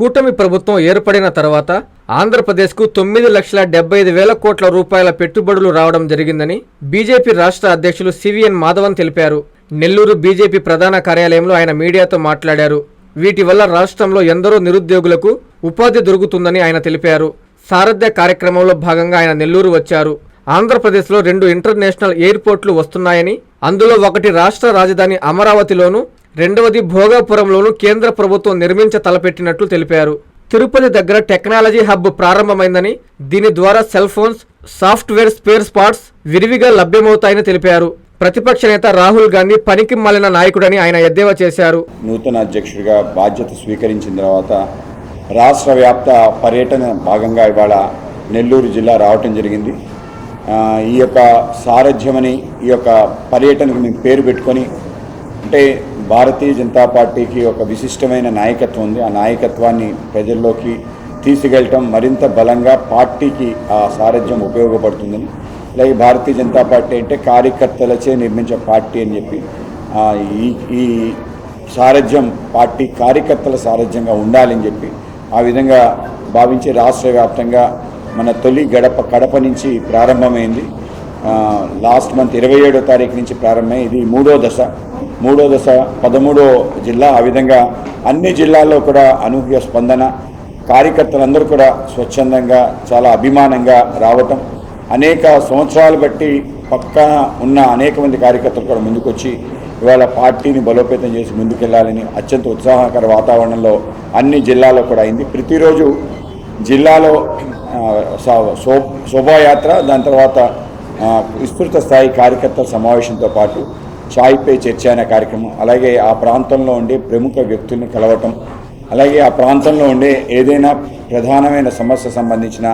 కూటమి ప్రభుత్వం ఏర్పడిన తర్వాత ఆంధ్రప్రదేశ్కు తొమ్మిది లక్షల డెబ్బై ఐదు వేల కోట్ల రూపాయల పెట్టుబడులు రావడం జరిగిందని బీజేపీ రాష్ట్ర అధ్యక్షులు సివిఎన్ మాధవన్ తెలిపారు. నెల్లూరు బీజేపీ ప్రధాన కార్యాలయంలో ఆయన మీడియాతో మాట్లాడారు. వీటి వల్ల రాష్ట్రంలో ఎందరో నిరుద్యోగులకు ఉపాధి దొరుకుతుందని ఆయన తెలిపారు. సారథ్య కార్యక్రమంలో భాగంగా ఆయన నెల్లూరు వచ్చారు. ఆంధ్రప్రదేశ్లో రెండు ఇంటర్నేషనల్ ఎయిర్పోర్ట్లు వస్తున్నాయని అందులో ఒకటి రాష్ట్ర రాజధాని అమరావతిలోను రెండవది భోగాపురంలోనూ కేంద్ర ప్రభుత్వం నిర్మించ తలపెట్టినట్లు తెలిపారు. తిరుపతి దగ్గర టెక్నాలజీ హబ్ ప్రారంభమైందని దీని ద్వారా cell phones software spare spots విరివిగా లభ్యమవుతాయని తెలిపారు. ప్రతిపక్ష నేత రాహుల్ గాంధీ పనికి మాలిన నాయకుడని ఆయన ఎద్దేవా చేశారు. నూతన అధ్యక్షుడిగా బాధ్యత స్వీకరించిన తర్వాత రాష్ట్ర వ్యాప్త పర్యటన భాగంగా ఇవాళ నెల్లూరు జిల్లా రావటం జరిగింది. ఈ యొక్క సారథ్యమని ఈ యొక్క పర్యటనకు మేము పేరు పెట్టుకొని అంటే భారతీయ జనతా పార్టీకి ఒక విశిష్టమైన నాయకత్వం ఉంది. ఆ నాయకత్వాన్ని ప్రజల్లోకి తీసుకెళ్ళటం మరింత బలంగా పార్టీకి ఆ సారథ్యం ఉపయోగపడుతుందని. అలాగే భారతీయ జనతా పార్టీ అంటే కార్యకర్తలచే నిర్మించే పార్టీ అని చెప్పి ఈ ఈ సారథ్యం పార్టీ కార్యకర్తల సారథ్యంగా ఉండాలని చెప్పి ఆ విధంగా భావించి రాష్ట్ర వ్యాప్తంగా మన తొలి గడప కడప నుంచి ప్రారంభమైంది. లాస్ట్ మంత్ ఇరవై ఏడో తారీఖు నుంచి ప్రారంభమై ఇది మూడో దశ. మూడో దశ పదమూడో జిల్లా ఆ విధంగా అన్ని జిల్లాల్లో కూడా అనూహ్య స్పందన. కార్యకర్తలందరూ కూడా స్వచ్ఛందంగా చాలా అభిమానంగా రావటం. అనేక సంవత్సరాలు బట్టి పక్కన ఉన్న అనేక మంది కార్యకర్తలు కూడా ముందుకొచ్చి ఇవాళ పార్టీని బలోపేతం చేసి ముందుకెళ్ళాలని అత్యంత ఉత్సాహకర వాతావరణంలో అన్ని జిల్లాల్లో కూడా అయింది. ప్రతిరోజు జిల్లాలో శోభాయాత్ర దాని తర్వాత విస్తృత స్థాయి కార్యకర్తల సమావేశంతో పాటు చాయ్ పే చర్చ అనే కార్యక్రమం అలాగే ఆ ప్రాంతంలో ఉండే ప్రముఖ వ్యక్తులను కలవటం అలాగే ఆ ప్రాంతంలో ఉండే ఏదైనా ప్రధానమైన సమస్య సంబంధించిన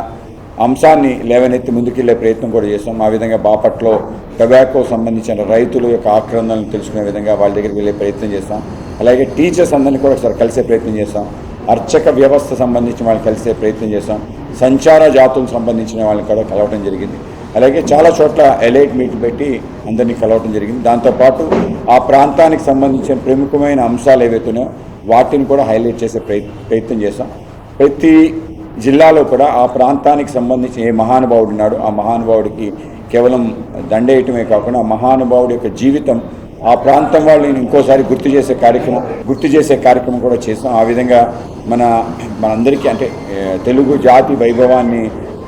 అంశాన్ని లేవనెత్తి ముందుకెళ్ళే ప్రయత్నం కూడా చేస్తాం. ఆ విధంగా బాపట్లో టొబాకో సంబంధించిన రైతుల యొక్క ఆక్రమణలను తెలుసుకునే విధంగా వాళ్ళ దగ్గరికి వెళ్ళే ప్రయత్నం చేస్తాం. అలాగే టీచర్స్ అందరినీ కూడా ఒకసారి కలిసే ప్రయత్నం చేస్తాం. అర్చక వ్యవస్థ సంబంధించిన వాళ్ళని కలిసే ప్రయత్నం చేస్తాం. సంచార జాతులకు సంబంధించిన వాళ్ళని కూడా కలవటం జరిగింది. అలాగే చాలా చోట్ల ఎలైట్ మీట్లు పెట్టి అందరినీ కలవటం జరిగింది. దాంతోపాటు ఆ ప్రాంతానికి సంబంధించిన ప్రముఖమైన అంశాలు ఏవైతున్నాయో వాటిని కూడా హైలైట్ చేసే ప్రయత్ ప్రయత్నం చేస్తాం ప్రతి జిల్లాలో కూడా ఆ ప్రాంతానికి సంబంధించి ఏ మహానుభావుడు ఉన్నాడు ఆ మహానుభావుడికి కేవలం దండేయటమే కాకుండా మహానుభావుడి యొక్క జీవితం ఆ ప్రాంతం వాళ్ళని ఇంకోసారి గుర్తు చేసే కార్యక్రమం గుర్తు చేసే కార్యక్రమం కూడా చేస్తాం ఆ విధంగా మన మనందరికీ అంటే తెలుగు జాతి వైభవాన్ని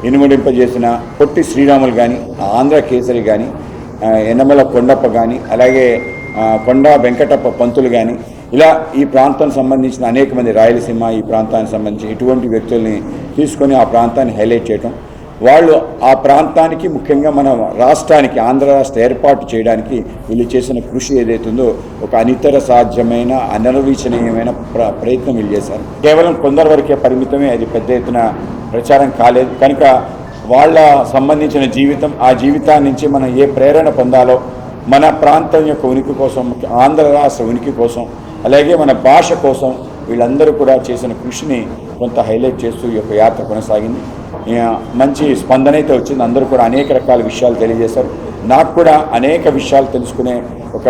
ఇనుమడింపజేసిన పొట్టి శ్రీరాములు కానీ ఆంధ్ర కేసరి కానీ ఎన్నమల కొండప్ప కానీ అలాగే కొండ వెంకటప్ప పంతులు కానీ ఇలా ఈ ప్రాంతానికి సంబంధించిన అనేక మంది రాయలసీమ ఈ ప్రాంతానికి సంబంధించి ఇటువంటి వ్యక్తుల్ని తీసుకొని ఆ ప్రాంతాన్ని హైలైట్ చేయటం. వాళ్ళు ఆ ప్రాంతానికి ముఖ్యంగా మన రాష్ట్రానికి ఆంధ్ర రాష్ట్ర ఏర్పాటు చేయడానికి వీళ్ళు చేసిన కృషి ఏదైతుందో ఒక అనితర సాధ్యమైన అనర్వీచనీయమైన ప్ర ప్రయత్నం వీళ్ళు చేశారు. కేవలం కొందరి వరకే పరిమితమే అది పెద్ద ఎత్తున ప్రచారం కాలేదు. కనుక వాళ్ళ సంబంధించిన జీవితం ఆ జీవితాన్ని నుంచి మనం ఏ ప్రేరణ పొందాలో మన ప్రాంతం యొక్క ఉనికి కోసం ఆంధ్ర రాష్ట్ర ఉనికి కోసం అలాగే మన భాష కోసం వీళ్ళందరూ కూడా చేసిన కృషిని కొంత హైలైట్ చేస్తూ ఈ యొక్క యాత్ర కొనసాగింది. మంచి స్పందన అయితే వచ్చింది. అందరూ కూడా అనేక రకాల విషయాలు తెలియజేశారు. నాకు కూడా అనేక విషయాలు తెలుసుకునే ఒక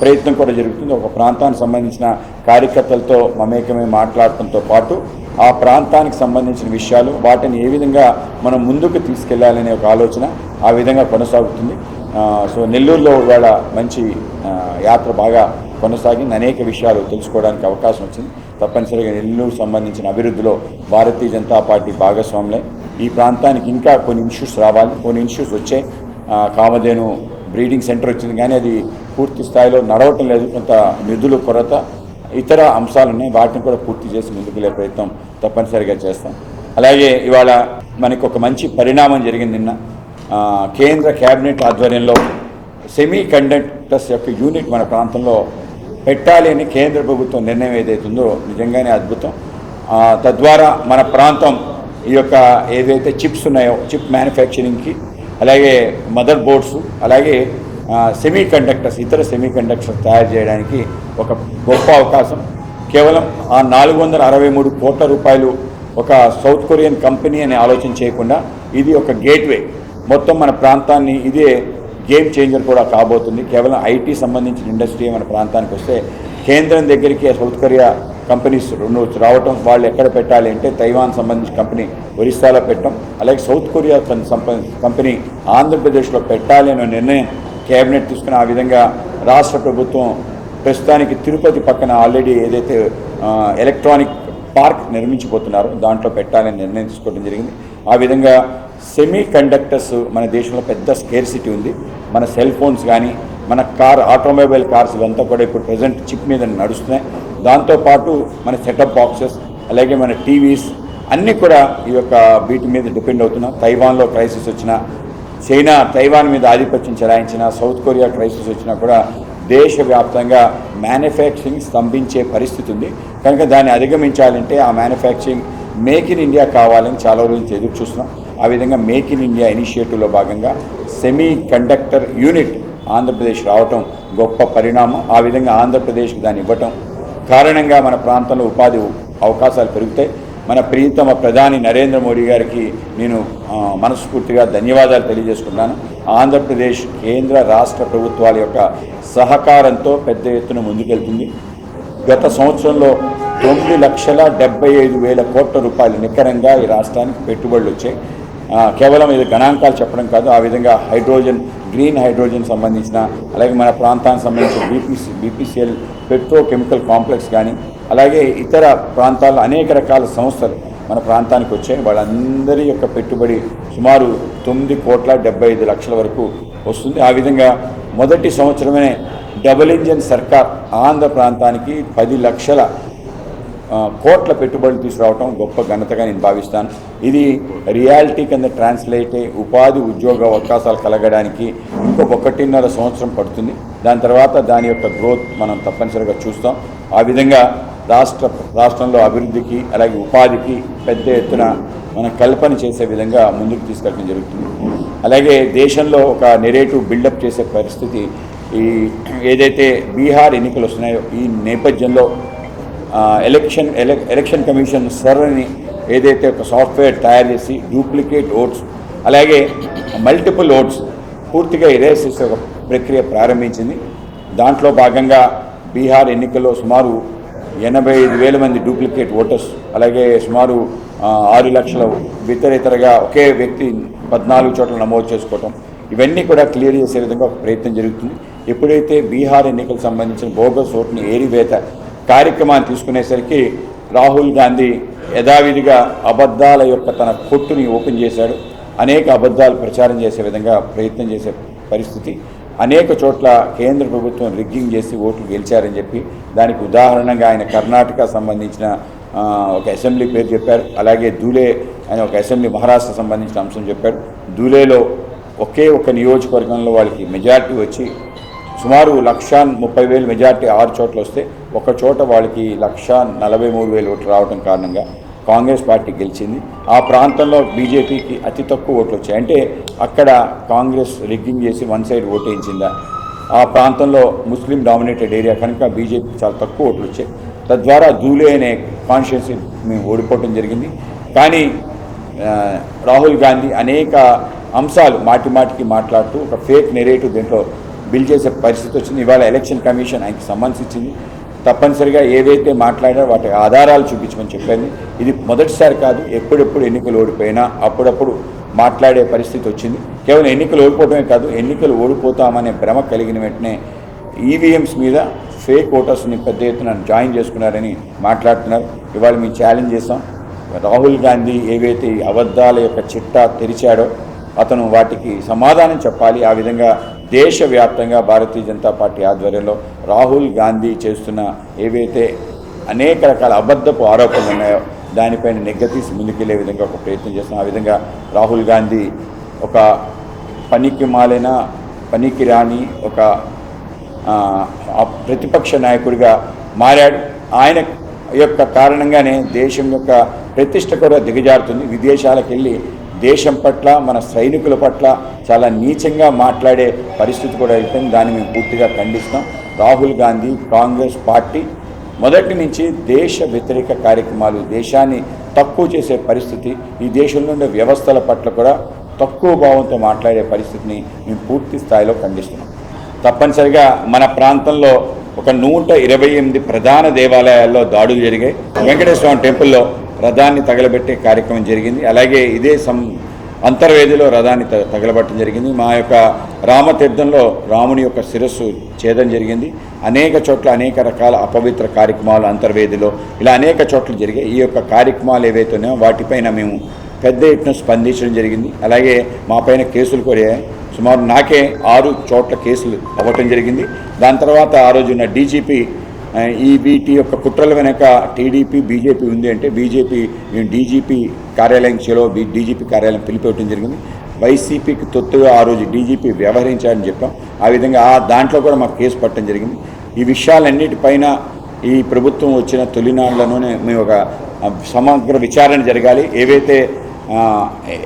ప్రయత్నం కూడా జరుగుతుంది. ఒక ప్రాంతానికి సంబంధించిన కార్యకర్తలతో మమేకమే మాట్లాడటంతో పాటు ఆ ప్రాంతానికి సంబంధించిన విషయాలు వాటిని ఏ విధంగా మనం ముందుకు తీసుకెళ్ళాలనే ఒక ఆలోచన ఆ విధంగా కొనసాగుతుంది. సో నెల్లూరులో ఇవాళ మంచి యాత్ర బాగా కొనసాగింది. అనేక విషయాలు తెలుసుకోవడానికి అవకాశం వచ్చింది. తప్పనిసరిగా నెల్లూరు సంబంధించిన అభివృద్ధిలో భారతీయ జనతా పార్టీ భాగస్వాములే. ఈ ప్రాంతానికి ఇంకా కొన్ని ఇష్యూస్ రావాలి. కొన్ని ఇష్యూస్ వచ్చాయి కామధేను బ్రీడింగ్ సెంటర్ వచ్చింది. కానీ అది పూర్తి స్థాయిలో నడవటం లేదు. కొంత నిధుల కొరత ఇతర అంశాలు ఉన్నాయి వాటిని కూడా పూర్తి చేసి ముందుకెళ్ళే ప్రయత్నం తప్పనిసరిగా చేస్తాం. అలాగే ఇవాళ మనకు ఒక మంచి పరిణామం జరిగింది నిన్న. కేంద్ర కేబినెట్ ఆధ్వర్యంలో సెమీ కండక్టర్స్ యొక్క యూనిట్ మన ప్రాంతంలో పెట్టాలి అని కేంద్ర ప్రభుత్వం నిర్ణయం ఏదైతుందో నిజంగానే అద్భుతం. తద్వారా మన ప్రాంతం ఈ యొక్క ఏదైతే చిప్స్ ఉన్నాయో చిప్ మ్యానుఫ్యాక్చరింగ్కి అలాగే మదర్ బోర్డ్స్ అలాగే సెమీ కండక్టర్స్ ఇతర సెమీ కండక్టర్స్ తయారు చేయడానికి ఒక గొప్ప అవకాశం. కేవలం ఆ నాలుగు వందల అరవై మూడు కోట్ల రూపాయలు ఒక సౌత్ కొరియన్ కంపెనీ అని ఆలోచన చేయకుండా ఇది ఒక గేట్వే మొత్తం మన ప్రాంతాన్ని ఇదే గేమ్ చేంజర్ కూడా కాబోతుంది. కేవలం ఐటీ సంబంధించిన ఇండస్ట్రీ మన ప్రాంతానికి వస్తే కేంద్రం దగ్గరికి సౌత్ కొరియా కంపెనీస్ రెండు రావటం వాళ్ళు ఎక్కడ పెట్టాలి అంటే తైవాన్ సంబంధించిన కంపెనీ ఒరిస్సాలో పెట్టడం అలాగే సౌత్ కొరియా కంపెనీ ఆంధ్రప్రదేశ్లో పెట్టాలి అనే నిర్ణయం కేబినెట్ తీసుకుని ఆ విధంగా రాష్ట్ర ప్రభుత్వం ప్రస్తుతానికి తిరుపతి పక్కన ఆల్రెడీ ఏదైతే ఎలక్ట్రానిక్ పార్క్ నిర్మించిపోతున్నారో దాంట్లో పెట్టాలని నిర్ణయం తీసుకోవడం జరిగింది. ఆ విధంగా సెమీ కండక్టర్స్ మన దేశంలో పెద్ద స్కేర్సిటీ ఉంది. మన సెల్ ఫోన్స్ కానీ మన కార్ ఆటోమొబైల్ కార్స్ ఇవంతా కూడా ఇప్పుడు ప్రజెంట్ చిప్ మీద నడుస్తున్నాయి. దాంతోపాటు మన సెటప్ బాక్సెస్ అలాగే మన టీవీస్ అన్నీ కూడా ఈ యొక్క వీటి మీద డిపెండ్ అవుతున్నాం. తైవాన్లో క్రైసిస్ వచ్చినా చైనా తైవాన్ మీద ఆధిపత్యం చెలాయించిన సౌత్ కొరియా క్రైసిస్ వచ్చినా కూడా దేశవ్యాప్తంగా మ్యానుఫ్యాక్చరింగ్ స్తంభించే పరిస్థితి ఉంది. కనుక దాన్ని అధిగమించాలంటే ఆ మ్యానుఫ్యాక్చరింగ్ మేక్ ఇన్ ఇండియా కావాలని చాలా రోజులు ఎదురు చూస్తున్నాం. ఆ విధంగా మేక్ ఇన్ ఇండియా ఇనిషియేటివ్లో భాగంగా సెమీ కండక్టర్ యూనిట్ ఆంధ్రప్రదేశ్ రావటం గొప్ప పరిణామం. ఆ విధంగా ఆంధ్రప్రదేశ్కి దాన్ని ఇవ్వటం కారణంగా మన ప్రాంతంలో ఉపాధి అవకాశాలు పెరుగుతాయి. మన ప్రియతమ ప్రధాని నరేంద్ర మోడీ గారికి నేను మనస్ఫూర్తిగా ధన్యవాదాలు తెలియజేసుకున్నాను ఆంధ్రప్రదేశ్ కేంద్ర రాష్ట్ర ప్రభుత్వాల యొక్క సహకారంతో పెద్ద ఎత్తున ముందుకెళ్తుంది. గత సంవత్సరంలో తొమ్మిది లక్షల డెబ్బై ఐదు వేల కోట్ల రూపాయలు నికరంగా ఈ రాష్ట్రానికి పెట్టుబడులు వచ్చాయి. కేవలం ఇది గణాంకాలు చెప్పడం కాదు ఆ విధంగా హైడ్రోజన్ గ్రీన్ హైడ్రోజన్ సంబంధించిన అలాగే మన ప్రాంతానికి సంబంధించిన బీపీసీ బీపీసీఎల్ పెట్రోకెమికల్ కాంప్లెక్స్ కానీ అలాగే ఇతర ప్రాంతాల్లో అనేక రకాల సంస్థలు మన ప్రాంతానికి వచ్చాయి. వాళ్ళందరి యొక్క పెట్టుబడి సుమారు తొమ్మిది కోట్ల డెబ్బై ఐదు లక్షల వరకు వస్తుంది. ఆ విధంగా మొదటి సంవత్సరమే డబుల్ ఇంజన్ సర్కార్ ఆంధ్ర ప్రాంతానికి పది లక్షల కోట్ల పెట్టుబడులు తీసుకురావటం గొప్ప ఘనతగా నేను భావిస్తాను. ఇది రియాలిటీ కింద ట్రాన్స్లేట్ అయ్యి ఉపాధి ఉద్యోగ అవకాశాలు కలగడానికి ఇంకొక ఒకటిన్నర సంవత్సరం పడుతుంది. దాని తర్వాత దాని యొక్క గ్రోత్ మనం తప్పనిసరిగా చూస్తాం. ఆ విధంగా రాష్ట్ర రాష్ట్రంలో అభివృద్ధికి అలాగే ఉపాధికి పెద్ద ఎత్తున మనం కల్పన చేసే విధంగా ముందుకు తీసుకెళ్ళడం జరుగుతుంది. అలాగే దేశంలో ఒక నెరేటివ్ బిల్డప్ చేసే పరిస్థితి ఈ ఏదైతే బీహార్ ఎన్నికలు వస్తున్నాయో ఈ నేపథ్యంలో ఎలక్షన్ ఎలక్ ఎలక్షన్ కమిషన్ సర్ని ఏదైతే ఒక సాఫ్ట్వేర్ తయారు చేసి డూప్లికేట్ ఓట్స్ అలాగే మల్టిపుల్ ఓట్స్ పూర్తిగా ఎరేస్ ఒక ప్రక్రియ ప్రారంభించింది. దాంట్లో భాగంగా బీహార్ ఎన్నికల్లో సుమారు ఎనభై ఐదు వేల మంది డూప్లికేట్ ఓటర్స్ అలాగే సుమారు ఆరు లక్షల ఇతరితరగా ఒకే వ్యక్తి పద్నాలుగు చోట్ల నమోదు చేసుకోవటం ఇవన్నీ కూడా క్లియర్ చేసే విధంగా ఒక ప్రయత్నం జరుగుతుంది. ఎప్పుడైతే బీహార్ ఎన్నికలకు సంబంధించిన బోగస్ ఓట్ని ఏరివేత కార్యక్రమాన్ని తీసుకునేసరికి రాహుల్ గాంధీ యథావిధిగా అబద్ధాల యొక్క తన కొట్టుని ఓపెన్ చేశాడు. అనేక అబద్ధాలు ప్రచారం చేసే విధంగా ప్రయత్నం చేసే పరిస్థితి. అనేక చోట్ల కేంద్ర ప్రభుత్వం రిగ్గింగ్ చేసి ఓట్లు గెలిచారని చెప్పి దానికి ఉదాహరణగా ఆయన కర్ణాటక సంబంధించిన ఒక అసెంబ్లీ పేరు చెప్పారు. అలాగే దూలే ఆయన ఒక అసెంబ్లీ మహారాష్ట్ర సంబంధించిన అంశం చెప్పారు దూలేలో ఒకే ఒక నియోజకవర్గంలో వాళ్ళకి మెజారిటీ వచ్చి సుమారు లక్ష ముప్పై వేలు మెజార్టీ ఆరు చోట్ల వస్తే ఒక చోట వాళ్ళకి లక్ష నలభై మూడు వేలు ఓట్లు రావడం కారణంగా కాంగ్రెస్ పార్టీ గెలిచింది. ఆ ప్రాంతంలో బీజేపీకి అతి తక్కువ ఓట్లు వచ్చాయి. అంటే అక్కడ కాంగ్రెస్ రిగ్గింగ్ చేసి వన్ సైడ్ ఓటేయించిందా? ఆ ప్రాంతంలో ముస్లిం డామినేటెడ్ ఏరియా కనుక బీజేపీ చాలా తక్కువ ఓట్లు వచ్చాయి. తద్వారా దూలే అనే కాన్షియస్ మేము ఓడిపోవడం జరిగింది. కానీ రాహుల్ గాంధీ అనేక అంశాలు మాటి మాటికి మాట్లాడుతూ ఒక ఫేక్ నెరేటివ్ దీంట్లో బిల్ చేసే పరిస్థితి వచ్చింది. ఇవాళ ఎలక్షన్ కమిషన్ ఆయనకి సంబంధించింది. తప్పనిసరిగా ఏదైతే మాట్లాడారో వాటి ఆధారాలు చూపించమని చెప్పింది ఇది మొదటిసారి కాదు ఎప్పుడెప్పుడు ఎన్నికలు ఓడిపోయినా అప్పుడప్పుడు మాట్లాడే పరిస్థితి వచ్చింది. కేవలం ఎన్నికలు ఓడిపోవడమే కాదు ఎన్నికలు ఓడిపోతామనే భ్రమ కలిగిన వెంటనే ఈవీఎంస్ మీద ఫేక్ ఓటర్స్ని పెద్ద ఎత్తున జాయిన్ చేసుకున్నారని మాట్లాడుతున్నారు. ఇవాళ మేము ఛాలెంజ్ చేస్తాం రాహుల్ గాంధీ ఏవైతే అబద్ధాల యొక్క చిట్టా తెరిచాడో అతను వాటికి సమాధానం చెప్పాలి. ఆ విధంగా దేశవ్యాప్తంగా భారతీయ జనతా పార్టీ ఆధ్వర్యంలో రాహుల్ గాంధీ చేస్తున్న ఏవైతే అనేక రకాల అబద్ధపు ఆరోపణలు ఉన్నాయో దానిపైన నిగ్గతీసి ముందుకెళ్ళే విధంగా ఒక ప్రయత్నం చేస్తున్నాం. ఆ విధంగా రాహుల్ గాంధీ ఒక పనికి మాలిన పనికి రాని ఒక ప్రతిపక్ష నాయకుడిగా మారాడు. ఆయన యొక్క కారణంగానే దేశం యొక్క ప్రతిష్ట కూడా దిగజారుతుంది. విదేశాలకు వెళ్ళి దేశం పట్ల మన సైనికుల పట్ల చాలా నీచంగా మాట్లాడే పరిస్థితి కూడా అయిపోయింది. దాన్ని మేము పూర్తిగా ఖండిస్తాం రాహుల్ గాంధీ కాంగ్రెస్ పార్టీ మొదటి నుంచి దేశ వ్యతిరేక కార్యక్రమాలు దేశాన్ని తక్కువ చేసే పరిస్థితి ఈ దేశంలో ఉండే వ్యవస్థల పట్ల కూడా తక్కువ భావంతో మాట్లాడే పరిస్థితిని మేము పూర్తి స్థాయిలో ఖండిస్తున్నాం. తప్పనిసరిగా మన ప్రాంతంలో ఒక నూట ఇరవై ఎనిమిది ప్రధాన దేవాలయాల్లో దాడులు జరిగాయి. వెంకటేశ్వర స్వామి టెంపుల్లో రథాన్ని తగలబెట్టే కార్యక్రమం జరిగింది. అలాగే ఇదే సం అంతర్వేదిలో రథాన్ని తగలబట్టడం జరిగింది. మా యొక్క రామతీర్థంలో రాముని యొక్క శిరస్సు ఛేదం జరిగింది. అనేక చోట్ల అనేక రకాల అపవిత్ర కార్యక్రమాలు అంతర్వేదిలో ఇలా అనేక చోట్ల జరిగాయి. ఈ యొక్క కార్యక్రమాలు ఏవైతే ఉన్నాయో వాటిపైన మేము పెద్ద ఎత్తున స్పందించడం జరిగింది. అలాగే మా పైన కేసులు కూడా సుమారు నాకే ఆరు చోట్ల కేసులు అవ్వటం జరిగింది. దాని తర్వాత ఆ రోజున డీజీపీ ఈ వీటి యొక్క కుట్రల వెనక టీడీపీ బీజేపీ ఉంది అంటే బీజేపీ మేము డీజీపీ కార్యాలయం చేలో డీజీపీ కార్యాలయం పిలిపివ్వడం జరిగింది. వైసీపీకి తొత్తుగా ఆ రోజు డీజీపీ వ్యవహరించారని చెప్పాం. ఆ విధంగా ఆ దాంట్లో కూడా మాకు కేసు పట్టడం జరిగింది. ఈ విషయాలన్నిటిపైన ఈ ప్రభుత్వం వచ్చిన తొలినాళ్ళలోనే మేము ఒక సమగ్ర విచారణ జరగాలి. ఏవైతే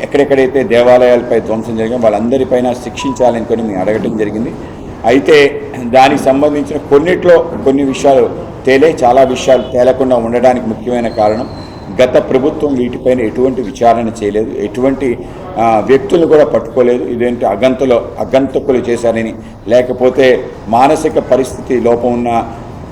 ఎక్కడెక్కడైతే దేవాలయాలపై ధ్వంసం జరిగిందో వాళ్ళందరిపైన శిక్షించాలని కూడా మేము అడగటం జరిగింది. అయితే దానికి సంబంధించిన కొన్నిట్లో కొన్ని విషయాలు తేలే చాలా విషయాలు తేలకుండా ఉండడానికి ముఖ్యమైన కారణం గత ప్రభుత్వం వీటిపైన ఎటువంటి విచారణ చేయలేదు. ఎటువంటి వ్యక్తులు వ్యక్తులను కూడా పట్టుకోలేదు. ఇదేంటి అగంతలో అగంతకులు చేశారని లేకపోతే మానసిక పరిస్థితి లోపం ఉన్న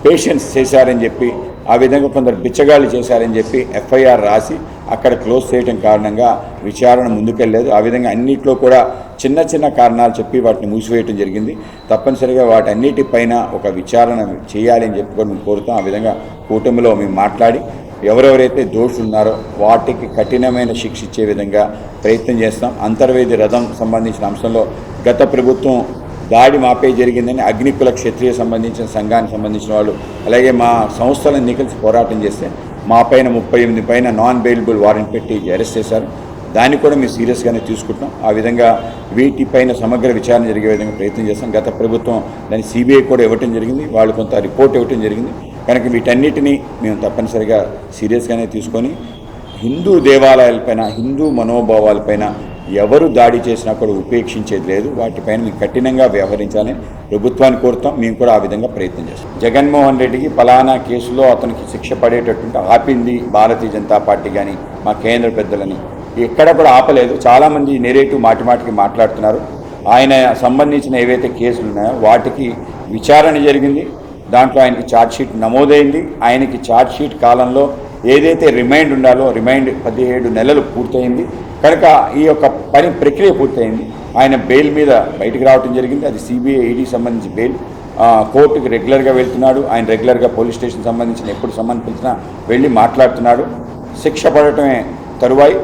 పేషెంట్స్ చేశారని చెప్పి ఆ విధంగా కొందరు బిచ్చగాళ్ళు చేశారని చెప్పి ఎఫ్ఐఆర్ రాసి అక్కడ క్లోజ్ చేయడం కారణంగా విచారణ ముందుకెళ్ళలేదు ఆ విధంగా అన్నిట్లో కూడా చిన్న చిన్న కారణాలు చెప్పి వాటిని మూసివేయటం జరిగింది. తప్పనిసరిగా వాటన్నిటిపైన ఒక విచారణ చేయాలి అని చెప్పుకొని మేము కోరుతాం. ఆ విధంగా కూటమిలో మేము మాట్లాడి ఎవరెవరైతే దోషులు ఉన్నారో వాటికి కఠినమైన శిక్ష ఇచ్చే విధంగా ప్రయత్నం చేస్తాం. అంతర్వేది రథం సంబంధించిన అంశంలో గత ప్రభుత్వం దాడి మాపై జరిగిందని అగ్నికుల క్షత్రియ సంబంధించిన సంఘానికి సంబంధించిన వాళ్ళు అలాగే మా సంస్థల కలిసి పోరాటం చేస్తే మా పైన ముప్పై ఎనిమిది పైన నాన్ బెయిలబుల్ వారెంట్ పెట్టి అరెస్ట్ చేశారు. దాన్ని కూడా మేము సీరియస్గానే తీసుకుంటున్నాం. ఆ విధంగా వీటిపైన సమగ్ర విచారణ జరిగే విధంగా ప్రయత్నం చేస్తాం. గత ప్రభుత్వం దాన్ని సిబిఐ కూడా ఇవ్వటం జరిగింది. వాళ్ళు కొంత రిపోర్ట్ ఇవ్వటం జరిగింది. కనుక వీటన్నిటినీ మేము తప్పనిసరిగా సీరియస్గానే తీసుకొని హిందూ దేవాలయాలపైన హిందూ మనోభావాలపైన ఎవరు దాడి చేసినా కూడా ఉపేక్షించేది లేదు. వాటిపైన మేము కఠినంగా వ్యవహరించాలని ప్రభుత్వాన్ని కోరుతాం. మేము కూడా ఆ విధంగా ప్రయత్నం చేస్తాం. జగన్మోహన్ రెడ్డికి ఫలానా కేసులో అతనికి శిక్ష పడేటటువంటి ఆపింది భారతీయ జనతా పార్టీ కానీ మా కేంద్ర పెద్దలని. ఎక్కడ కూడా ఆపలేదు. చాలామంది నెరేటివ్ మాటి మాటికి మాట్లాడుతున్నారు. ఆయన సంబంధించిన ఏవైతే కేసులు ఉన్నాయో వాటికి విచారణ జరిగింది. దాంట్లో ఆయనకి ఛార్జ్షీట్ నమోదైంది. ఆయనకి ఛార్జ్షీట్ కాలంలో ఏదైతే రిమైండ్ ఉండాలో రిమైండ్ పదిహేడు నెలలు పూర్తయింది. కనుక ఈ యొక్క పని ప్రక్రియ పూర్తయింది. ఆయన బెయిల్ మీద బయటికి రావడం జరిగింది. అది సిబిఐ ఈడీ సంబంధించి బెయిల్. కోర్టుకి రెగ్యులర్గా వెళ్తున్నాడు. ఆయన రెగ్యులర్గా పోలీస్ స్టేషన్ సంబంధించిన ఎప్పుడు సంబంధించినా వెళ్ళి మాట్లాడుతున్నాడు. శిక్ష పడటమే తరువాయి.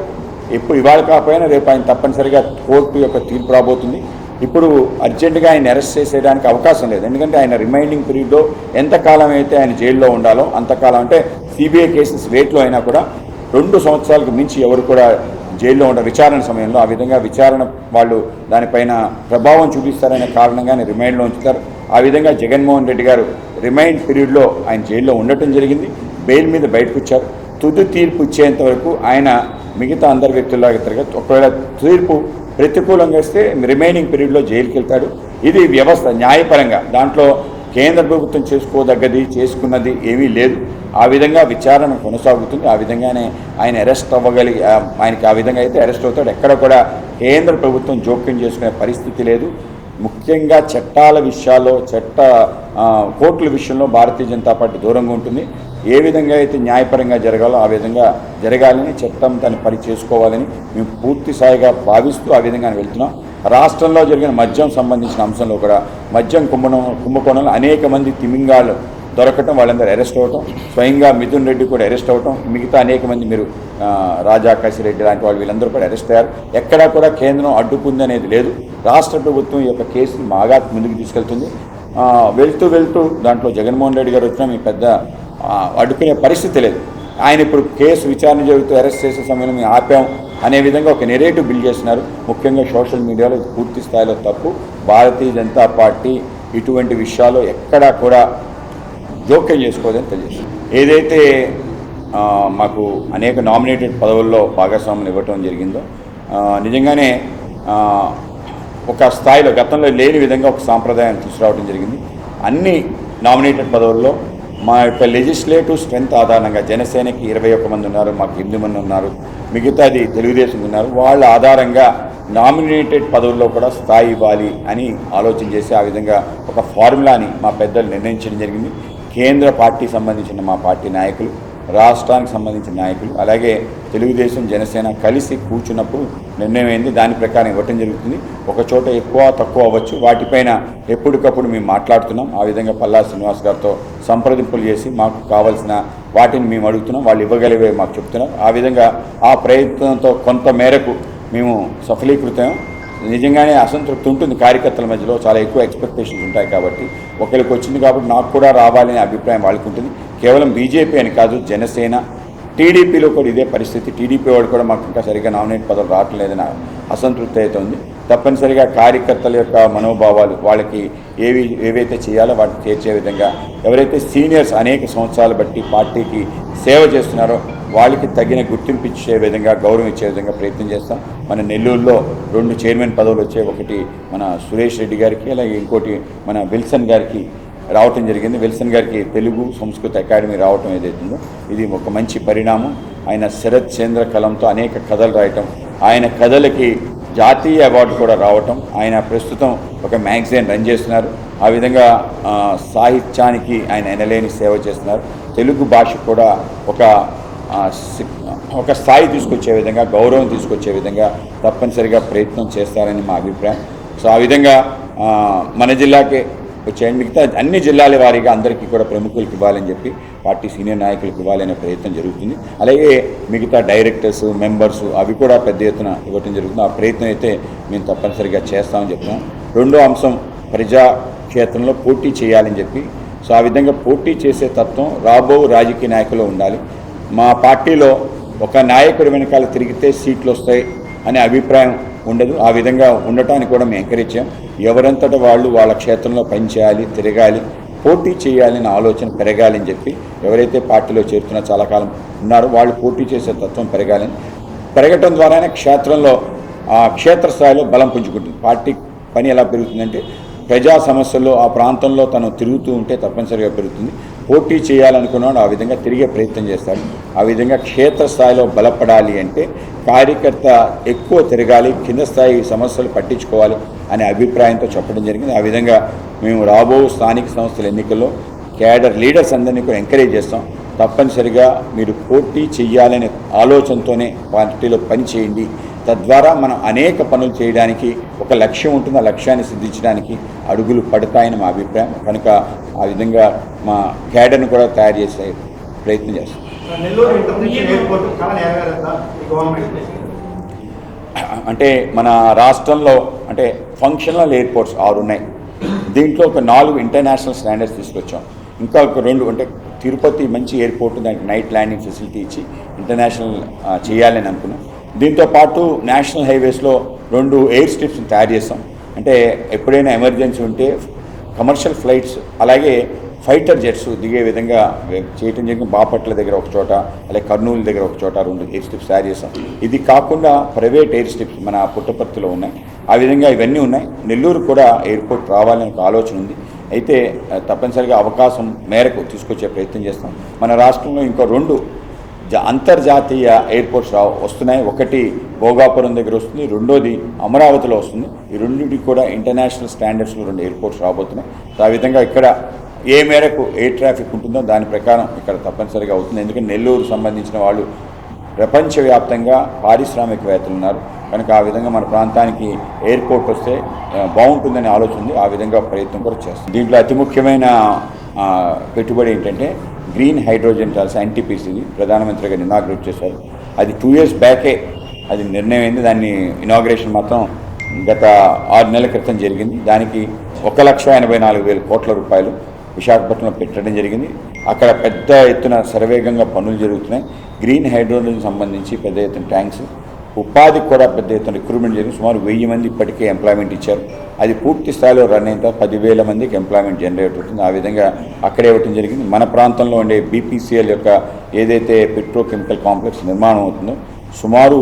ఎప్పుడు ఇవాళ కాకపోయినా రేపు ఆయన తప్పనిసరిగా కోర్టు యొక్క తీర్పు రాబోతుంది. ఇప్పుడు అర్జెంటుగా ఆయన అరెస్ట్ చేసేయడానికి అవకాశం లేదు. ఎందుకంటే ఆయన రిమైండింగ్ పీరియడ్లో ఎంతకాలం అయితే ఆయన జైల్లో ఉండాలో అంతకాలం. అంటే సిబిఐ కేసెస్ వేట్లో అయినా కూడా రెండు సంవత్సరాలకు మించి ఎవరు కూడా జైల్లో ఉండే విచారణ సమయంలో ఆ విధంగా విచారణ వాళ్ళు దానిపైన ప్రభావం చూపిస్తారనే కారణంగానే రిమైండ్లో ఉంచుతారు. ఆ విధంగా జగన్మోహన్ రెడ్డి గారు రిమైండ్ పీరియడ్లో ఆయన జైల్లో ఉండటం జరిగింది. బెయిల్ మీద బయటకు వచ్చారు తుది తీర్పు ఇచ్చేంత వరకు ఆయన మిగతా అందరి వ్యక్తుల్లాగా తిరగదు ఒకవేళ తీర్పు ప్రతికూలంగా వస్తే రిమైనింగ్ పీరియడ్లో జైలుకి వెళ్తాడు ఇది వ్యవస్థ న్యాయపరంగా. దాంట్లో కేంద్ర ప్రభుత్వం చేసుకోదగ్గది చేసుకున్నది ఏమీ లేదు. ఆ విధంగా విచారణ కొనసాగుతుంది. ఆ విధంగానే ఆయన అరెస్ట్ అవ్వగలిగి ఆయనకి ఆ విధంగా అయితే అరెస్ట్ అవుతాడు. ఎక్కడ కూడా కేంద్ర ప్రభుత్వం జోక్యం చేసుకునే పరిస్థితి లేదు. ముఖ్యంగా చట్టాల విషయాల్లో చట్ట కోర్టుల విషయంలో భారతీయ జనతా పార్టీ దూరంగా ఉంటుంది. ఏ విధంగా అయితే న్యాయపరంగా జరగాలో ఆ విధంగా జరగాలని చట్టం దాన్ని పని చేసుకోవాలని మేము పూర్తి స్థాయిగా భావిస్తూ ఆ విధంగా వెళ్తున్నాం. రాష్ట్రంలో జరిగిన మద్యం సంబంధించిన అంశంలో కూడా మద్యం కుంభణం కుంభకోణంలో అనేక మంది తిమింగాళ్ళు దొరకటం వాళ్ళందరూ అరెస్ట్ అవ్వటం స్వయంగా మిథున్ రెడ్డి కూడా అరెస్ట్ అవ్వటం మిగతా అనేక మంది మీరు రాజా కాశిరెడ్డి లాంటి వాళ్ళు వీళ్ళందరూ కూడా అరెస్ట్ అయ్యారు. ఎక్కడా కూడా కేంద్రం అడ్డుకుంది అనేది లేదు. రాష్ట్ర ప్రభుత్వం ఈ యొక్క కేసుని బాగా ముందుకు తీసుకెళ్తుంది. వెళ్తూ వెళ్తూ దాంట్లో జగన్మోహన్ రెడ్డి గారు వచ్చిన మీ పెద్ద అడ్డుకునే పరిస్థితి లేదు. ఆయన ఇప్పుడు కేసు విచారణ జరుగుతూ అరెస్ట్ చేసే సమయంలో మేము ఆపాం అనే విధంగా ఒక నెరేటివ్ బిల్డ్ చేస్తున్నారు. ముఖ్యంగా సోషల్ మీడియాలో పూర్తి స్థాయిలో తప్పు. భారతీయ జనతా పార్టీ ఇటువంటి విషయాలు ఎక్కడా కూడా జోక్యం చేసుకోదని తెలియజేస్తుంది. ఏదైతే మాకు అనేక నామినేటెడ్ పదవుల్లో భాగస్వాములు ఇవ్వటం జరిగిందో నిజంగానే ఒక స్థాయిలో గతంలో లేని విధంగా ఒక సాంప్రదాయాన్ని తీసుకురావడం జరిగింది. అన్ని నామినేటెడ్ పదవుల్లో మా యొక్క లెజిస్లేటివ్ స్ట్రెంత్ ఆధారంగా జనసేనకి ఇరవై ఒక్క మంది ఉన్నారు మాకు ఎనిమిది మంది ఉన్నారు మిగతాది తెలుగుదేశం ఉన్నారు. వాళ్ళ ఆధారంగా నామినేటెడ్ పదవుల్లో కూడా స్థాయి ఇవ్వాలి అని ఆలోచన చేసి ఆ విధంగా ఒక ఫార్ములాని మా పెద్దలు నిర్ణయించడం జరిగింది. కేంద్ర పార్టీ సంబంధించిన మా పార్టీ నాయకులు రాష్ట్రానికి సంబంధించిన నాయకులు అలాగే తెలుగుదేశం జనసేన కలిసి కూర్చున్నప్పుడు నిర్ణయం అయింది దాని ప్రకారం ఇవ్వటం జరుగుతుంది. ఒక చోట ఎక్కువ తక్కువ అవ్వచ్చు. వాటిపైన ఎప్పటికప్పుడు మేము మాట్లాడుతున్నాం. ఆ విధంగా పల్లా శ్రీనివాస్ గారితో సంప్రదింపులు చేసి మాకు కావాల్సిన వాటిని మేము అడుగుతున్నాం. వాళ్ళు ఇవ్వగలిగే మాకు చెప్తున్నారు. ఆ విధంగా ఆ ప్రయత్నంతో కొంత మేరకు మేము సఫలీకృతం. నిజంగానే అసంతృప్తి ఉంటుంది కార్యకర్తల మధ్యలో. చాలా ఎక్కువ ఎక్స్పెక్టేషన్స్ ఉంటాయి కాబట్టి. ఒకరికి వచ్చింది కాబట్టి నాకు కూడా రావాలనే అభిప్రాయం వాళ్ళకు ఉంటుంది. కేవలం బీజేపీ అని కాదు జనసేన టీడీపీలో కూడా ఇదే పరిస్థితి. టీడీపీ వాడు కూడా మాకు ఇంకా సరిగ్గా నామినేట్ పదవులు రావట్లేదని అసంతృప్తి అయితే ఉంది. తప్పనిసరిగా కార్యకర్తల యొక్క మనోభావాలు వాళ్ళకి ఏవి ఏవైతే చేయాలో వాటిని తీర్చే విధంగా ఎవరైతే సీనియర్స్ అనేక సంవత్సరాలు బట్టి పార్టీకి సేవ చేస్తున్నారో వాళ్ళకి తగిన గుర్తింపు ఇచ్చే విధంగా గౌరవం ఇచ్చే విధంగా ప్రయత్నం చేస్తాం. మన నెల్లూరులో రెండు చైర్మన్ పదవులు వచ్చాయి ఒకటి మన సురేష్ రెడ్డి గారికి అలాగే ఇంకోటి మన విల్సన్ గారికి రావటం జరిగింది. విల్సన్ గారికి తెలుగు సంస్కృత అకాడమీ రావటం ఏదైతుందో ఇది ఒక మంచి పరిణామం. ఆయన శరత్ చంద్ర కలంతో అనేక కథలు రాయటం ఆయన కథలకి జాతీయ అవార్డు కూడా రావటం ఆయన ప్రస్తుతం ఒక మ్యాగజైన్ రన్ చేస్తున్నారు. ఆ విధంగా సాహిత్యానికి ఆయన ఎనలేని సేవ చేస్తున్నారు. తెలుగు భాష కూడా ఒక ఒక స్థాయి తీసుకొచ్చే విధంగా గౌరవం తీసుకొచ్చే విధంగా తప్పనిసరిగా ప్రయత్నం చేస్తారని మా అభిప్రాయం. సో ఆ విధంగా మన జిల్లాకే వచ్చాయండి మిగతా అన్ని జిల్లాల వారీగా అందరికీ కూడా ప్రముఖులకు ఇవ్వాలని చెప్పి పార్టీ సీనియర్ నాయకులకు ఇవ్వాలనే ప్రయత్నం జరుగుతుంది. అలాగే మిగతా డైరెక్టర్స్ మెంబర్స్ అవి కూడా పెద్ద ఎత్తున ఇవ్వటం జరుగుతుంది. ఆ ప్రయత్నం అయితే మేము తప్పనిసరిగా చేస్తామని చెప్తున్నాం. రెండో అంశం ప్రజా క్షేత్రంలో పోటీ చేయాలని చెప్పి. సో ఆ విధంగా పోటీ చేసే తత్వం రాబో రాజకీయ నాయకులు ఉండాలి. మా పార్టీలో ఒక నాయకుడి వెనకాల తిరిగితే సీట్లు వస్తాయి అనే అభిప్రాయం ఉండదు. ఆ విధంగా ఉండటానికి కూడా మేము ఎంకరేజ్ ఎవరంతట ఎవరంతటా వాళ్ళు వాళ్ళ క్షేత్రంలో పనిచేయాలి తిరగాలి పోటీ చేయాలని ఆలోచన పెరగాలని చెప్పి ఎవరైతే పార్టీలో చేరుతున్నా చాలా కాలం ఉన్నారో వాళ్ళు పోటీ చేసే తత్వం పెరగాలని. పెరగటం ద్వారానే క్షేత్రంలో ఆ క్షేత్రస్థాయిలో బలం పుంజుకుంటుంది. పార్టీ పని ఎలా పెరుగుతుందంటే ప్రజా సమస్యల్లో ఆ ప్రాంతంలో తను తిరుగుతూ ఉంటే తప్పనిసరిగా పెరుగుతుంది. పోటీ చేయాలనుకున్నాడు ఆ విధంగా తిరిగే ప్రయత్నం చేస్తాడు. ఆ విధంగా క్షేత్రస్థాయిలో బలపడాలి అంటే కార్యకర్త ఎక్కువ తిరగాలి కింద స్థాయి సమస్యలు పట్టించుకోవాలి అనే అభిప్రాయంతో చెప్పడం జరిగింది. ఆ విధంగా మేము రాబో స్థానిక సంస్థల ఎన్నికల్లో క్యాడర్ లీడర్స్ అందరినీ కూడా ఎంకరేజ్ చేస్తాం. తప్పనిసరిగా మీరు పోటీ చేయాలనే ఆలోచనతోనే పార్టీలో పని చేయండి. తద్వారా మనం అనేక పనులు చేయడానికి ఒక లక్ష్యం ఉంటుంది. ఆ లక్ష్యాన్ని సిద్ధించడానికి అడుగులు పడతాయని మా అభిప్రాయం. కనుక ఆ విధంగా మా క్యాడర్ను కూడా తయారు చేసే ప్రయత్నం చేస్తాం. అంటే మన రాష్ట్రంలో అంటే ఫంక్షనల్ ఎయిర్పోర్ట్స్ ఆరు ఉన్నాయి. దీంట్లో ఒక నాలుగు ఇంటర్నేషనల్ స్టాండర్డ్స్ తీసుకొచ్చాం. ఇంకా ఒక రెండు అంటే తిరుపతి మంచి ఎయిర్పోర్ట్ దానికి నైట్ ల్యాండింగ్ ఫెసిలిటీ ఇచ్చి ఇంటర్నేషనల్ చేయాలని అనుకున్నాం. దీంతో పాటు నేషనల్ హైవేస్లో రెండు ఎయిర్ స్ట్రిప్స్ తయారు చేస్తాం అంటే ఎప్పుడైనా ఎమర్జెన్సీ ఉంటే కమర్షియల్ ఫ్లైట్స్ అలాగే ఫైటర్ జెట్స్ దిగే విధంగా చేయటం జరిగింది. బాపట్ల దగ్గర ఒక చోట అలాగే కర్నూలు దగ్గర ఒక చోట రెండు ఎయిర్ స్ట్రిప్స్ తయారు చేస్తాం ఇది కాకుండా ప్రైవేట్ ఎయిర్ స్ట్రిప్స్ మన పుట్టపర్తిలో ఉన్నాయి. ఆ విధంగా ఇవన్నీ ఉన్నాయి. నెల్లూరు కూడా ఎయిర్పోర్ట్ రావాలని ఒక ఆలోచన ఉంది. అయితే తప్పనిసరిగా అవకాశం మేరకు తీసుకొచ్చే ప్రయత్నం చేస్తాం. మన రాష్ట్రంలో ఇంకో రెండు అంతర్జాతీయ ఎయిర్పోర్ట్స్ రా వస్తున్నాయి. ఒకటి భోగాపురం దగ్గర వస్తుంది. రెండోది అమరావతిలో వస్తుంది. ఈ రెండింటికి కూడా ఇంటర్నేషనల్ స్టాండర్డ్స్లో రెండు ఎయిర్పోర్ట్స్ రాబోతున్నాయి. ఆ విధంగా ఇక్కడ ఏ మేరకు ఎయిర్ ట్రాఫిక్ ఉంటుందో దాని ప్రకారం ఇక్కడ తప్పనిసరిగా అవుతుంది. ఎందుకంటే నెల్లూరు సంబంధించిన వాళ్ళు ప్రపంచవ్యాప్తంగా పారిశ్రామికవేత్తలు ఉన్నారు. కనుక ఆ విధంగా మన ప్రాంతానికి ఎయిర్పోర్ట్ వస్తే బాగుంటుందని బాగుంటుందనే ఆలోచన ఉంది. ఆ విధంగా ప్రయత్నం కూడా చేస్తుంది దీంట్లో అతి ముఖ్యమైన పెట్టుబడి ఏంటంటే గ్రీన్ హైడ్రోజన్ ట్రాల్స్ ఎన్టీపీసీది ప్రధానమంత్రి గారు ఇనాగ్రేట్ చేశారు. అది టూ ఇయర్స్ బ్యాకే అది నిర్ణయం అయింది. దాన్ని ఇనాగ్రేషన్ మాత్రం గత ఆరు నెలల క్రితం జరిగింది. దానికి ఒక లక్ష ఎనభై నాలుగు వేల కోట్ల రూపాయలు విశాఖపట్నంలో పెట్టడం జరిగింది. అక్కడ పెద్ద ఎత్తున శరవేగంగా పనులు జరుగుతున్నాయి. గ్రీన్ హైడ్రోజన్ సంబంధించి పెద్ద ఎత్తున ట్యాంక్స్ ఉపాధికి కూడా పెద్ద ఎత్తున రిక్రూట్మెంట్ జరిగింది. సుమారు వెయ్యి మంది ఇప్పటికే ఎంప్లాయ్మెంట్ ఇచ్చారు. అది పూర్తి స్థాయిలో రన్ అయిన తర్వాత పదివేల మందికి ఎంప్లాయ్మెంట్ జనరేట్ అవుతుంది. ఆ విధంగా అక్కడే ఇవ్వటం జరిగింది. మన ప్రాంతంలో ఉండే బీపీసీఎల్ యొక్క ఏదైతే పెట్రోకెమికల్ కాంప్లెక్స్ నిర్మాణం అవుతుందో సుమారు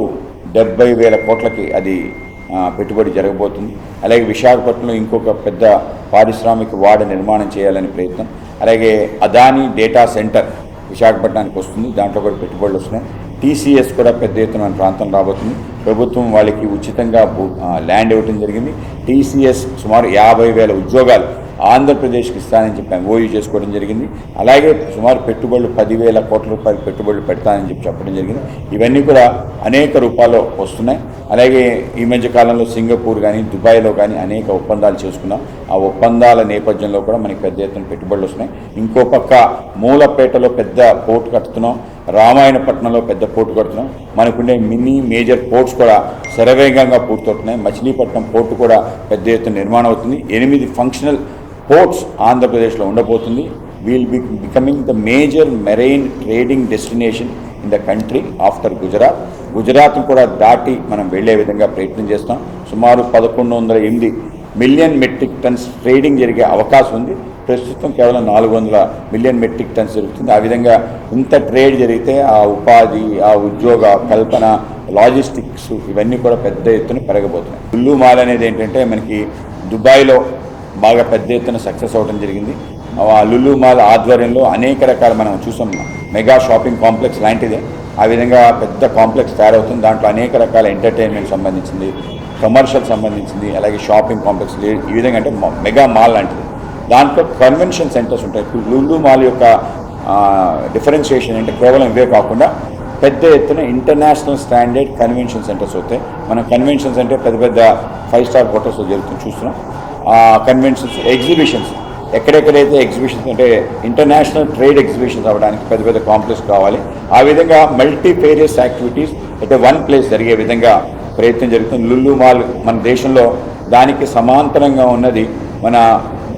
డెబ్బై వేల కోట్లకి అది పెట్టుబడి జరగబోతుంది. అలాగే విశాఖపట్నంలో ఇంకొక పెద్ద పారిశ్రామిక వాడ నిర్మాణం చేయాలని ప్రయత్నం. అలాగే అదానీ డేటా సెంటర్ విశాఖపట్నానికి వస్తుంది. దాంట్లో కూడా పెట్టుబడులు వస్తున్నాయి. టీసీఎస్ కూడా పెద్ద ఎత్తున మన ప్రాంతం రాబోతుంది. ప్రభుత్వం వాళ్ళకి ఉచితంగా భూ- ల్యాండ్ ఇవ్వటం జరిగింది. టీసీఎస్ సుమారు యాభై వేల ఉద్యోగాలు ఆంధ్రప్రదేశ్కి ఇస్తానని చెప్పి ఎంఓయూ చేసుకోవడం జరిగింది. అలాగే సుమారు పెట్టుబడులు పదివేల కోట్ల రూపాయలు పెట్టుబడులు పెడతానని చెప్పి చెప్పడం జరిగింది. ఇవన్నీ కూడా అనేక రూపాల్లో వస్తున్నాయి. అలాగే ఈ మధ్య కాలంలో సింగపూర్ కానీ దుబాయ్లో కానీ అనేక ఒప్పందాలు చేసుకున్నాం. ఆ ఒప్పందాల నేపథ్యంలో కూడా మనకి పెద్ద ఎత్తున పెట్టుబడులు వస్తున్నాయి. ఇంకో పక్క మూలపేటలో పెద్ద పోర్టు కట్టుతున్నాం రామాయణపట్నంలో పెద్ద పోర్టు కడుతున్నాం. మనకుండే మినీ మేజర్ పోర్ట్స్ కూడా శరవేగంగా పూర్తవుతున్నాయి. మచిలీపట్నం పోర్టు కూడా పెద్ద ఎత్తున నిర్మాణం అవుతుంది. ఎనిమిది ఫంక్షనల్ పోర్ట్స్ ఆంధ్రప్రదేశ్లో ఉండబోతుంది. We'll be becoming the major marine trading destination in the country after Gujarat Gujarat కూడా దాటి మనం వెళ్ళే విధంగా ప్రయత్నం చేస్తాం. సుమారు పదకొండు వందల ఎనిమిది మిలియన్ మెట్రిక్ టన్స్ ట్రేడింగ్ జరిగే అవకాశం ఉంది. ప్రస్తుతం కేవలం నాలుగు వందల మిలియన్ మెట్రిక్ టన్స్ జరుగుతుంది. ఆ విధంగా ఇంత ట్రేడ్ జరిగితే ఆ ఉపాధి ఆ ఉద్యోగ కల్పన లాజిస్టిక్స్ ఇవన్నీ కూడా పెద్ద ఎత్తున పెరగబోతున్నాయి. ఉల్లు మాల్ అనేది ఏంటంటే మనకి దుబాయ్లో బాగా పెద్ద ఎత్తున సక్సెస్ అవ్వడం జరిగింది. ఆ లుల్లు మాల్ ఆధ్వర్యంలో అనేక రకాల మనం చూసాం. మెగా షాపింగ్ కాంప్లెక్స్ లాంటిదే. ఆ విధంగా పెద్ద కాంప్లెక్స్ తయారవుతుంది. దాంట్లో అనేక రకాల ఎంటర్టైన్మెంట్ సంబంధించింది కమర్షియల్ సంబంధించింది అలాగే షాపింగ్ కాంప్లెక్స్ ఈ విధంగా అంటే మ- మెగా మాల్ లాంటిది. దాంట్లో కన్వెన్షన్ సెంటర్స్ ఉంటాయి. ఇప్పుడు లుల్లు మాల్ యొక్క డిఫరెన్షియేషన్ అంటే కేవలం ఇవే కాకుండా పెద్ద ఎత్తున ఇంటర్నేషనల్ స్టాండర్డ్ కన్వెన్షన్ సెంటర్స్ అవుతాయి. మనం కన్వెన్షన్స్ అంటే పెద్ద పెద్ద ఫైవ్ స్టార్ హోటల్స్ జరుగుతుంది చూస్తున్నాం. కన్వెన్షన్స్ ఎగ్జిబిషన్స్ ఎక్కడెక్కడైతే ఎగ్జిబిషన్స్ అంటే ఇంటర్నేషనల్ ట్రేడ్ ఎగ్జిబిషన్స్ అవ్వడానికి పెద్ద పెద్ద కాంప్లెక్స్ కావాలి. ఆ విధంగా మల్టీపేరియస్ యాక్టివిటీస్ అంటే వన్ ప్లేస్ జరిగే విధంగా ప్రయత్నం జరుగుతుంది. లుల్లు మాల్ మన దేశంలో దానికి సమాంతరంగా ఉన్నది. మన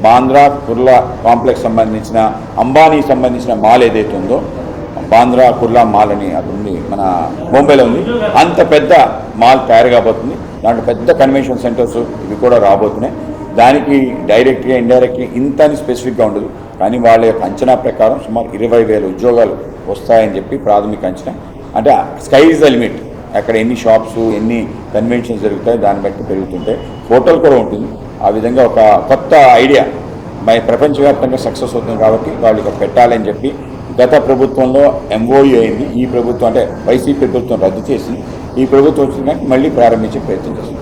బాంద్రా కుర్లా కాంప్లెక్స్ సంబంధించిన అంబానీ సంబంధించిన మాల్ ఏదైతే ఉందో బాంద్రా కుర్లా మాల్ అని అక్కడ ఉంది మన ముంబైలో ఉంది. అంత పెద్ద మాల్ తయారు కాబోతుంది. దాంట్లో పెద్ద కన్వెన్షన్ సెంటర్స్ ఇవి కూడా రాబోతున్నాయి. దానికి డైరెక్ట్గా ఇండైరెక్ట్గా ఇంత అని స్పెసిఫిక్గా ఉండదు. కానీ వాళ్ళ యొక్క అంచనా ప్రకారం సుమారు ఇరవై వేల ఉద్యోగాలు వస్తాయని చెప్పి ప్రాథమిక అంచనా. అంటే స్కై ఇస్ ద లిమిట్ అక్కడ ఎన్ని షాప్స్ ఎన్ని కన్వెన్షన్స్ జరుగుతాయి దాన్ని బట్టి పెరుగుతుంటాయి హోటల్ కూడా ఉంటుంది. ఆ విధంగా ఒక కొత్త ఐడియా మై ప్రపంచవ్యాప్తంగా సక్సెస్ అవుతుంది కాబట్టి వాళ్ళు ఇక పెట్టాలని చెప్పి గత ప్రభుత్వంలో ఎంఓయూ అయింది. ఈ ప్రభుత్వం అంటే వైసీపీ ప్రభుత్వం రద్దు చేసి ఈ ప్రభుత్వం వచ్చిన మళ్ళీ ప్రారంభించే ప్రయత్నం చేస్తుంది.